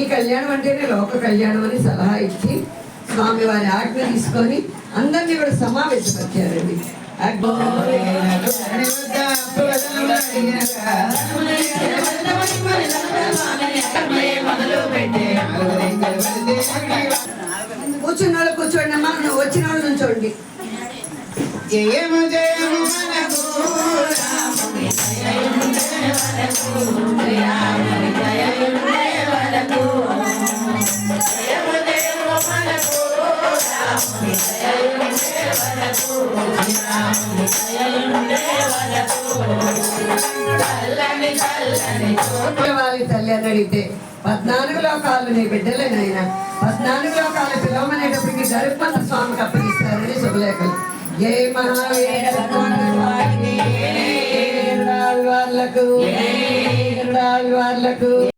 ఈ కళ్యాణం అంటేనే లోక కళ్యాణం అని సలహా ఇచ్చి స్వామి వారి ఆజ్ఞ తీసుకొని అందరినీ కూడా సమావేశపరిచారండి కూర్చున్న వాళ్ళు కూర్చోండి అమ్మా నువ్వు వచ్చిన వాళ్ళు నుంచోండి. జయము జయము మనకు తల్లి అని అడిగితే పద్నాలుగు లోకాలు నీ బిడ్డలేనైనా పద్నాలుగు లోకాలు పిలవమనేటప్పటికి గరుపన్న స్వామికి అప్పగిస్తారని శుభలేఖలు. ఏ మహావీర వాళ్ళకు వాళ్ళకు